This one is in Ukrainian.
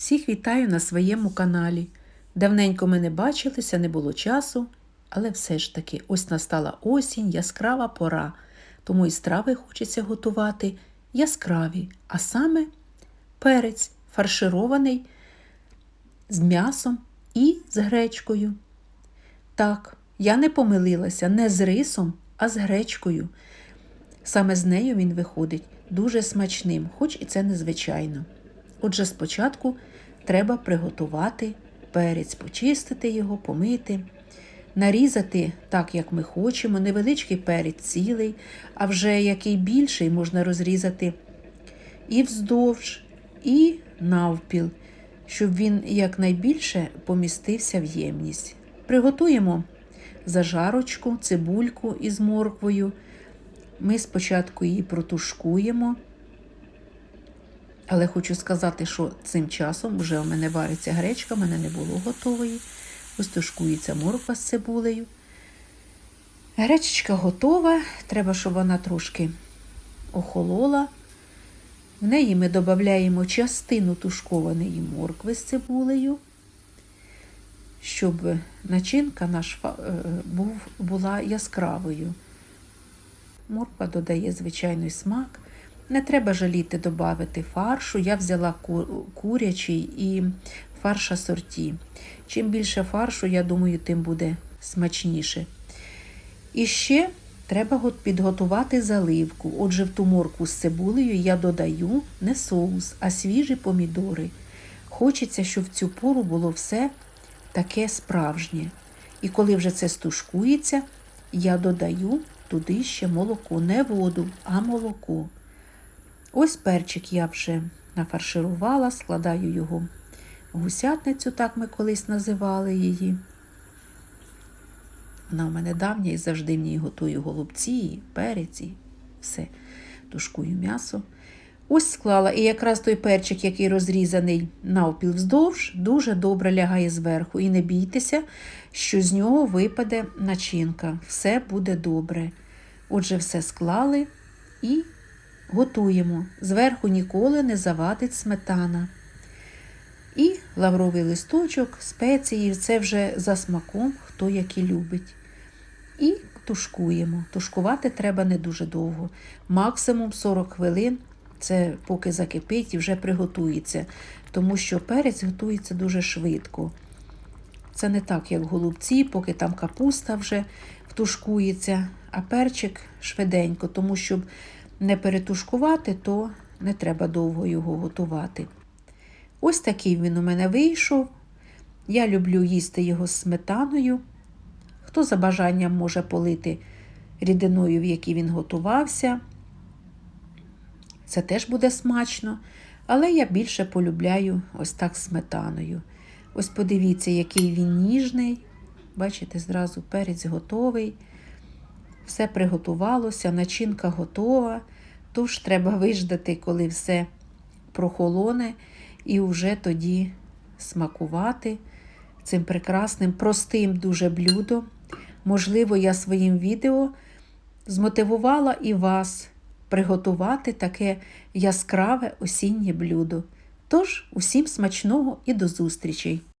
Всіх вітаю на своєму каналі. Давненько ми не бачилися, не було часу, але все ж таки ось настала осінь, яскрава пора, тому і страви хочеться готувати яскраві, а саме перець фарширований з м'ясом і з гречкою. Так, я не помилилася не з рисом, а з гречкою. Саме з нею він виходить дуже смачним, хоч і це незвичайно. Отже, спочатку треба приготувати перець, почистити його, помити, нарізати так, як ми хочемо, невеличкий перець цілий, а вже який більший можна розрізати і вздовж, і навпіл, щоб він якнайбільше помістився в ємність. Приготуємо зажарочку, цибульку із морквою. Ми спочатку її протушкуємо. Але хочу сказати, що цим часом вже у мене вариться гречка, в мене не було готової. Ось тушкується морква з цибулею. Гречечка готова, треба, щоб вона трошки охолола. В неї ми додаємо частину тушкованої моркви з цибулею, щоб начинка наш був, була яскравою. Морква додає звичайний смак. Не треба жаліти додати фаршу. Я взяла курячий і фарш асорті. Чим більше фаршу, я думаю, тим буде смачніше. І ще треба підготувати заливку. Отже, в ту морку з цибулею я додаю не соус, а свіжі помідори. Хочеться, щоб в цю пору було все таке справжнє. І коли вже це стушкується, я додаю туди ще молоко, не воду, а молоко. Ось перчик я вже нафарширувала, складаю його гусятницю, так ми колись називали її. Вона в мене давня і завжди в ній готую голубці, і перець, і все. Тушкую м'ясо. Ось склала, і якраз той перчик, який розрізаний навпіл вздовж, дуже добре лягає зверху. І не бійтеся, що з нього випаде начинка. Все буде добре. Отже, все склали і готуємо. Зверху ніколи не завадить сметана. І лавровий листочок, спеції, це вже за смаком, хто який любить. І тушкуємо. Тушкувати треба не дуже довго. Максимум 40 хвилин, це поки закипить і вже приготується, тому що перець готується дуже швидко. Це не так, як голубці, поки там капуста вже втушкується, а перчик швиденько, тому щоб не перетушкувати, то не треба довго його готувати. Ось такий він у мене вийшов. Я люблю їсти його з сметаною. Хто за бажанням може полити рідиною, в якій він готувався. Це теж буде смачно, але я більше полюбляю ось так сметаною. Ось подивіться, який він ніжний. Бачите, зразу перець готовий. Все приготувалося, начинка готова. Тож треба виждати, коли все прохолоне, і вже тоді смакувати цим прекрасним, простим дуже блюдом. Можливо, я своїм відео змотивувала і вас приготувати таке яскраве осіннє блюдо. Тож, усім смачного і до зустрічей!